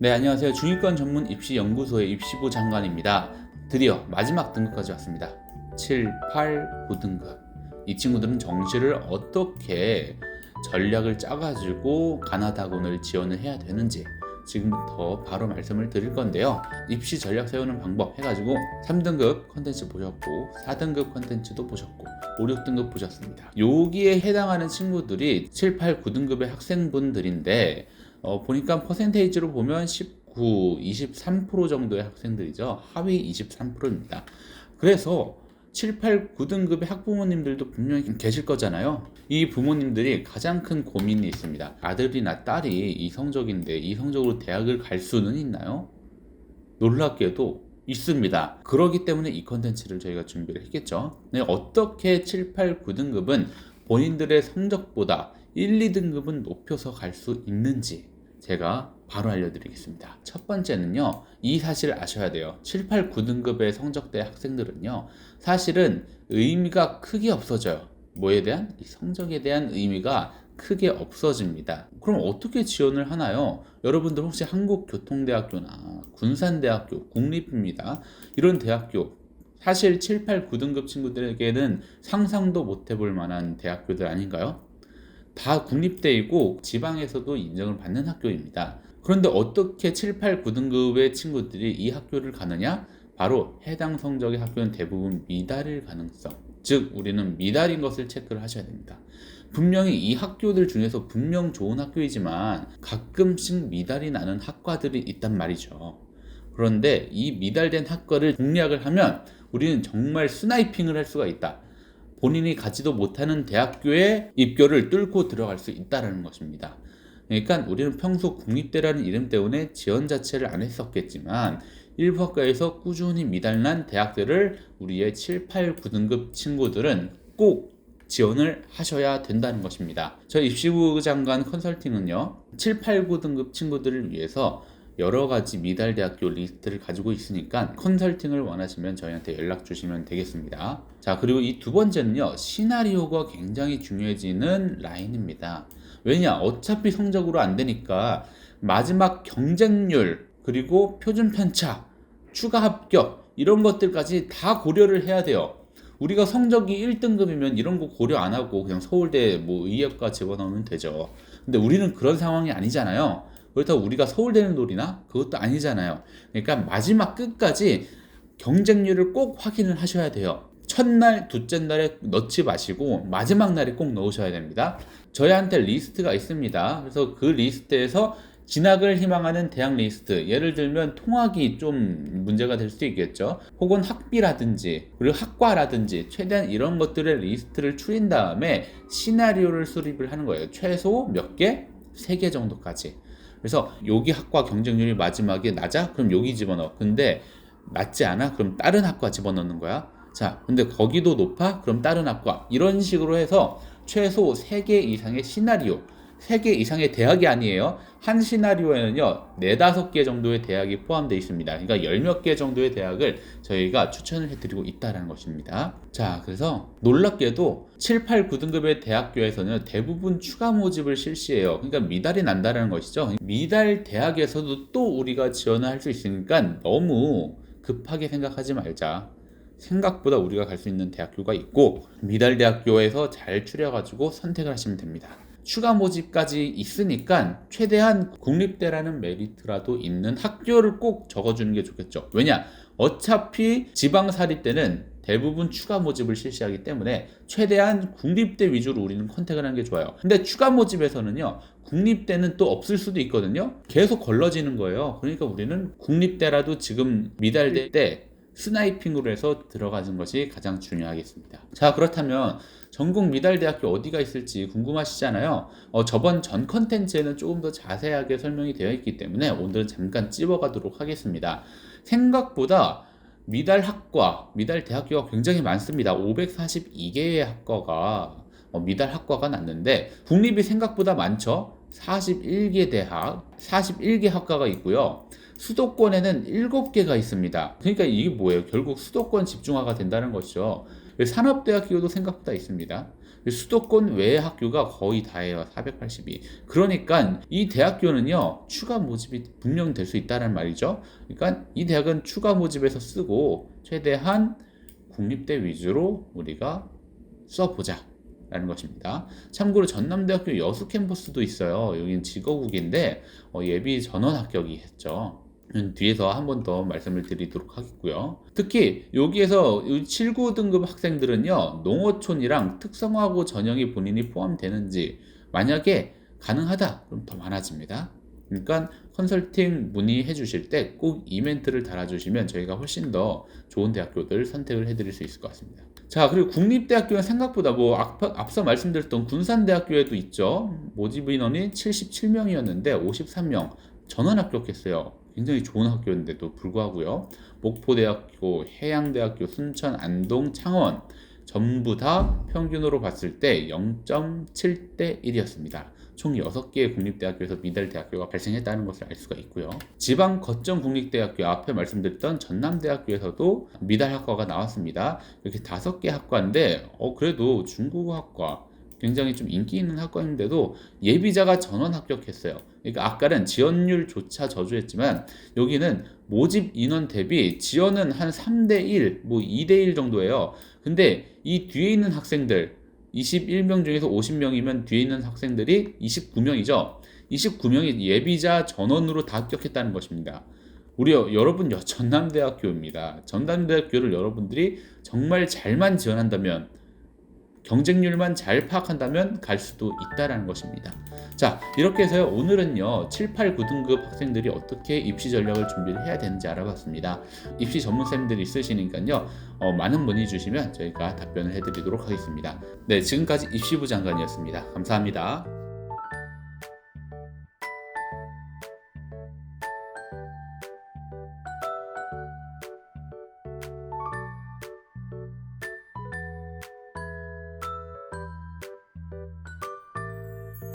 네, 안녕하세요. 중위권 전문 입시 연구소의 입시부 장관입니다. 드디어 마지막 등급까지 왔습니다. 7, 8, 9등급. 이 친구들은 정시를 어떻게 전략을 짜가지고 가나다군을 지원을 해야 되는지 지금부터 바로 말씀을 드릴 건데요. 입시 전략 세우는 방법 해가지고 3등급 컨텐츠 보셨고 4등급 컨텐츠도 보셨고 5, 6등급 보셨습니다. 여기에 해당하는 친구들이 7, 8, 9등급의 학생분들인데 어, 보니까 퍼센테이지로 보면 19, 23% 정도의 학생들이죠. 하위 23%입니다. 그래서 7, 8, 9등급의 학부모님들도 분명히 계실 거잖아요. 이 부모님들이 가장 큰 고민이 있습니다. 아들이나 딸이 이 성적인데 이 성적으로 대학을 갈 수는 있나요? 놀랍게도 있습니다. 그러기 때문에 이 컨텐츠를 저희가 준비를 했겠죠. 네, 어떻게 7, 8, 9등급은 본인들의 성적보다 1, 2등급은 높여서 갈 수 있는지 제가 바로 알려드리겠습니다. 첫 번째는요, 이 사실을 아셔야 돼요. 7, 8, 9등급의 성적대 학생들은요, 사실은 의미가 크게 없어져요. 뭐에 대한? 이 성적에 대한 의미가 크게 없어집니다. 그럼 어떻게 지원을 하나요? 여러분들 혹시 한국교통대학교나 군산대학교, 국립입니다. 이런 대학교, 사실 7, 8, 9등급 친구들에게는 상상도 못 해볼 만한 대학교들 아닌가요? 다 국립대이고 지방에서도 인정을 받는 학교입니다. 그런데 어떻게 7, 8, 9등급의 친구들이 이 학교를 가느냐? 바로 해당 성적의 학교는 대부분 미달일 가능성. 즉, 우리는 미달인 것을 체크를 하셔야 됩니다. 분명히 이 학교들 중에서 분명 좋은 학교이지만 가끔씩 미달이 나는 학과들이 있단 말이죠. 그런데 이 미달된 학과를 공략을 하면 우리는 정말 스나이핑을 할 수가 있다. 본인이 가지도 못하는 대학교에 입교를 뚫고 들어갈 수 있다는 것입니다. 그러니까 우리는 평소 국립대라는 이름 때문에 지원 자체를 안 했었겠지만 일부 학과에서 꾸준히 미달난 대학들을 우리의 7, 8, 9등급 친구들은 꼭 지원을 하셔야 된다는 것입니다. 저희 입시부 장관 컨설팅은요, 7, 8, 9등급 친구들을 위해서 여러 가지 미달 대학교 리스트를 가지고 있으니까 컨설팅을 원하시면 저희한테 연락 주시면 되겠습니다. 자, 그리고 이 두 번째는요, 시나리오가 굉장히 중요해지는 라인입니다. 왜냐, 어차피 성적으로 안 되니까 마지막 경쟁률, 그리고 표준 편차, 추가 합격, 이런 것들까지 다 고려를 해야 돼요. 우리가 성적이 1등급이면 이런 거 고려 안 하고 그냥 서울대 뭐 의예과 집어넣으면 되죠. 근데 우리는 그런 상황이 아니잖아요. 그렇다고 우리가 서울대는 놀이나 그것도 아니잖아요. 그러니까 마지막 끝까지 경쟁률을 꼭 확인을 하셔야 돼요. 첫날, 둘째 날에 넣지 마시고 마지막 날에 꼭 넣으셔야 됩니다. 저희한테 리스트가 있습니다. 그래서 그 리스트에서 진학을 희망하는 대학 리스트 예를 들면 통학이 좀 문제가 될수 있겠죠 혹은 학비라든지 그리고 학과라든지 최대한 이런 것들의 리스트를 추린 다음에 시나리오를 수립을 하는 거예요 최소 몇 개? 세 개 정도까지 그래서 여기 학과 경쟁률이 마지막에 낮아? 그럼 여기 집어넣어. 근데 낮지 않아? 그럼 다른 학과 집어넣는 거야. 자, 근데 거기도 높아? 그럼 다른 학과. 이런 식으로 해서 최소 3개 이상의 시나리오, 3개 이상의 대학이 아니에요. 한 시나리오에는요, 4, 5개 정도의 대학이 포함되어 있습니다. 그러니까 10몇 개 정도의 대학을 저희가 추천을 해드리고 있다는 것입니다. 자, 그래서 놀랍게도 7, 8, 9등급의 대학교에서는 대부분 추가 모집을 실시해요. 그러니까 미달이 난다는 것이죠. 미달 대학에서도 또 우리가 지원을 할 수 있으니까 너무 급하게 생각하지 말자. 생각보다 우리가 갈 수 있는 대학교가 있고 미달 대학교에서 잘 추려가지고 선택을 하시면 됩니다. 추가 모집까지 있으니까 최대한 국립대라는 메리트라도 있는 학교를 꼭 적어주는 게 좋겠죠. 왜냐? 어차피 지방사립 때는 대부분 추가 모집을 실시하기 때문에 최대한 국립대 위주로 우리는 컨택을 하는 게 좋아요. 근데 추가 모집에서는요, 국립대는 또 없을 수도 있거든요. 계속 걸러지는 거예요. 그러니까 우리는 국립대라도 지금 미달대 때 스나이핑으로 해서 들어가는 것이 가장 중요하겠습니다. 자, 그렇다면 전국 미달대학교 어디가 있을지 궁금하시잖아요. 어, 저번 전 컨텐츠에는 조금 더 자세하게 설명이 되어 있기 때문에 오늘은 잠깐 찝어가도록 하겠습니다. 생각보다 미달 학과, 미달 대학교가 굉장히 많습니다. 542개의 학과가 어, 미달 학과가 났는데 국립이 생각보다 많죠. 41개 대학, 41개 학과가 있고요. 수도권에는 7개가 있습니다. 그러니까 이게 뭐예요? 결국 수도권 집중화가 된다는 것이죠. 산업대학교도 생각보다 있습니다. 수도권 외의 학교가 거의 다예요. 482. 그러니까 이 대학교는요, 추가 모집이 분명 될 수 있다는 말이죠. 그러니까 이 대학은 추가 모집에서 쓰고 최대한 국립대 위주로 우리가 써보자. 라는 것입니다. 참고로 전남대학교 여수 캠퍼스도 있어요. 여기는 직어국인데 어, 예비 전원 합격이 했죠. 음, 뒤에서 한 번 더 말씀을 드리도록 하겠고요. 특히 여기에서 7, 9등급 학생들은요, 농어촌이랑 특성화고 전형이 본인이 포함되는지 만약에 가능하다, 그럼 더 많아집니다. 그러니까 컨설팅 문의해 주실 때 꼭 이멘트를 달아주시면 저희가 훨씬 더 좋은 대학교들 선택을 해드릴 수 있을 것 같습니다. 자, 그리고 국립대학교는 생각보다 뭐 앞, 앞서 말씀드렸던 군산대학교에도 있죠. 모집 인원이 77명이었는데 53명 전원 합격했어요. 굉장히 좋은 학교인데도 불구하고요. 목포대학교, 해양대학교, 순천, 안동, 창원 전부 다 평균으로 봤을 때 0.7대 1이었습니다. 총 6개의 국립대학교에서 미달 대학교가 발생했다는 것을 알 수가 있고요. 지방 거점 국립대학교 앞에 말씀드렸던 전남대학교에서도 미달 학과가 나왔습니다. 이렇게 5개 학과인데 어 그래도 중국어 학과 굉장히 좀 인기 있는 학과인데도 예비자가 전원 합격했어요. 그러니까 아까는 지원율조차 저조했지만 여기는 모집 인원 대비 지원은 한 3대 1, 뭐 2대 1 정도예요. 근데 이 뒤에 있는 학생들 21명 중에서 50명이면 뒤에 있는 학생들이 29명이죠. 29명이 예비자 전원으로 다 합격했다는 것입니다. 우리 여- 여러분 여- 전남대학교입니다. 전남대학교를 여러분들이 정말 잘만 지원한다면 경쟁률만 잘 파악한다면 갈 수도 있다라는 것입니다. 자, 이렇게 해서 오늘은요, 7, 8, 9등급 학생들이 어떻게 입시 전략을 준비를 해야 되는지 알아봤습니다. 입시 전문쌤들이 있으시니까요, 어, 많은 문의 주시면 저희가 답변을 해드리도록 하겠습니다. 네, 지금까지 입시부 장관이었습니다. 감사합니다.